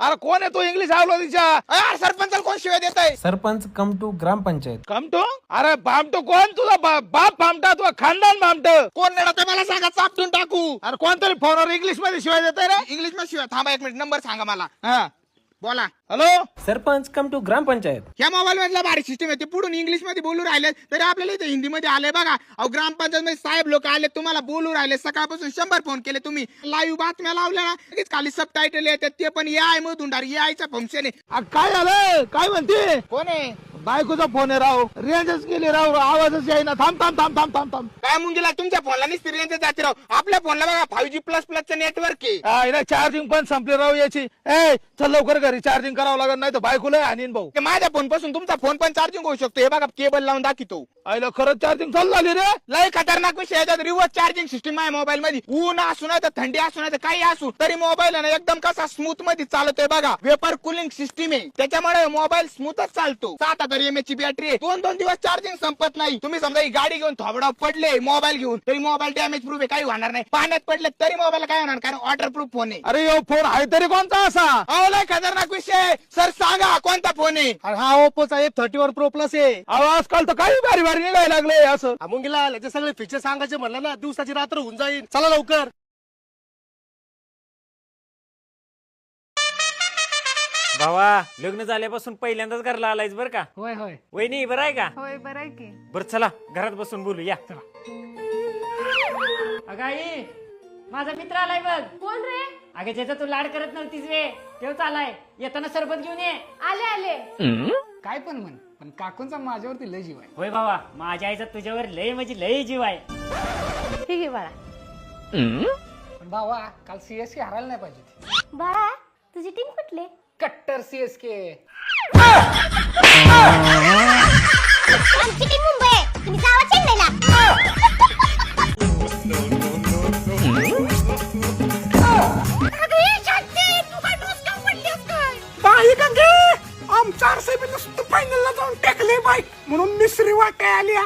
अरे कोण आहे तो इंग्लिश आवलो तिच्या? अरे सरपंचाला कोण शिवाय देत आहे सरपंच कम टू ग्रामपंचायत भामटो अरे भामटो कोण? तुझा बा- बाप भामटा तुझा खानदान भामट कोण नाही ते मला सांगा चापटून टाकू. अरे कोणतरी फोनवर इंग्लिशमध्ये शिवाय देत रे? इंग्लिशमध्ये शिवाय. थांबा एक मिनिट नंबर सांगा मला. हा. बोला. Hello? Sarpanch cum to gram panchayat ह्या मोबाईल मधला भारी सिस्टम आहे ते पुढून इंग्लिशमध्ये बोलू राहिले. तरी आपल्याला इथे हिंदी मध्ये आले बघा. अहो ग्रामपंचायत मध्ये साहेब लोक आले तुम्हाला बोलू राहिले. सकाळपासून शंभर फोन केले तुम्ही. लाईव्ह बातम्या लावल्या ना. लगेच खाली सब टायटल येतात ते पण आय मधून डार ए आयचा फंक्शन आहे. काय झालं काय म्हणते? कोण आहे? बायकोचा फोन आहे राव. रेंजच गेली राव आवाजच येईना. थांब थांब थांब थांब थांब थांब. काय मुंगीला तुमच्या फोनला निस्ती रेंज जाते राव. आपल्या फोनला बघा फाईव्ह जी प्लस प्लसचं नेटवर्क आहे. चार्जिंग पण संपली राव याची. ए चल लवकर घरी. चार्जिंग करावं लागत नाही तर बायकोला आणीन भाऊ. ते माझ्या फोनपासून तुमचा फोन पण चार्जिंग होऊ शकतो. हे बघा केबल लावून दाखवतो. आईला खरंच चार्जिंग चालू झाली रे. लय खतरनाक विषय आहे. त्यात रिव्हर्स चार्जिंग सिस्टीम आहे मोबाईल मध्ये. ऊन असू नाही तर थंडी असू नाही तर काही असू तरी मोबाईल आहे ना एकदम कसा स्मूथमध्ये चालतोय बघा. वेपर कुलिंग सिस्टीम आहे. त्याच्यामुळे मोबाईल स्मूथच चालतो. सात हजार एम ची बॅटरी आहे दोन दोन दिवस चार्जिंग संपत नाही। तुम्ही समजा ही गाडी घेऊन थोबडा पडले मोबाईल घेऊन तरी मोबाईल डॅमेज प्रूफ आहे काही होणार नाही. पाण्यात पडले तरी मोबाईल काय होणार? कारण वॉटर प्रूफ फोन आहे. अरे यो फोन आहे तरी कोणता असा? अहो लय खतरनाक विषय आहे. सर सांगा कोणता फोन आहे? अरे हा ओप्पोचा एफ थर्टी वर प्रो प्लस आहे. अहो आजकाल तर काही भारी भारी निघायला लागले असं. अमुंगीला याचे सगळे फीचर सांगायचे म्हणलं ना दिवसाची रात्र होऊन जाईल चला लवकर. भावा लग्न झाल्यापासून पहिल्यांदाच घरला आलायच बर का? होय होय. वहिनी बरं आहे का? होय बरं आहे की. बर चला घरात बसून बोलू या. अगं आई माझा मित्र आलाय बघ. कोण रे? अगं ज्याचा तू लाड करत नव्हतीस वे तेव्हा आलाय. येताना सरबत घेऊन ये. आले आले. काय पण म्हण पण काकूंचा माझ्यावरती लय जीव आहे. होय भावा माझ्या आईचा तुझ्यावर लय म्हणजे लय जीव आहे. ठीक आहे बाळा. पण भावा काल सीएसके हरायला नाही पाहिजे. बाळा तुझी टीम कुठली? कट्टर सीएसके आमची टीम मुंबई आहे. तुम्ही जावा चेन्नईला. आमच्या आरसीबी नुसतं फायनलला जाऊन टेकले बाईक म्हणून मिसरी वाटाय आल्या.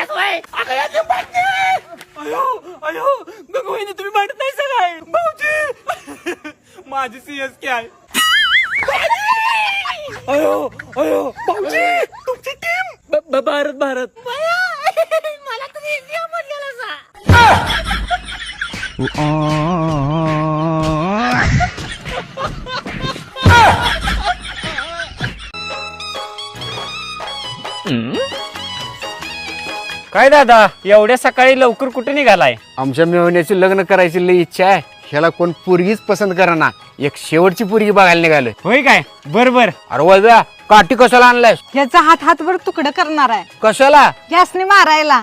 लागल्यास वय अगं अयो अयो गंगू वहिनी तुम्ही भांडत नाही सगळे. भाऊजी! माझी सीएस के आहे. अयो अयो भाऊजी तुमची टीम भारत भारत. मला तर इंडिया काय दादा एवढ्या सकाळी लवकर कुठे निघालाय? आमच्या मेहण्याची लग्न करायची लई इच्छा आहे. ह्याला कोण पोरगीच पसंत करा एक शेवटची पोरगी बघायला निघालोय. होय काय? बर बर. अरे वजा काठी कशाला आणलायस? याचा हात हातभर तुकडं करणार आहे. कशाला? गॅसने मारायला.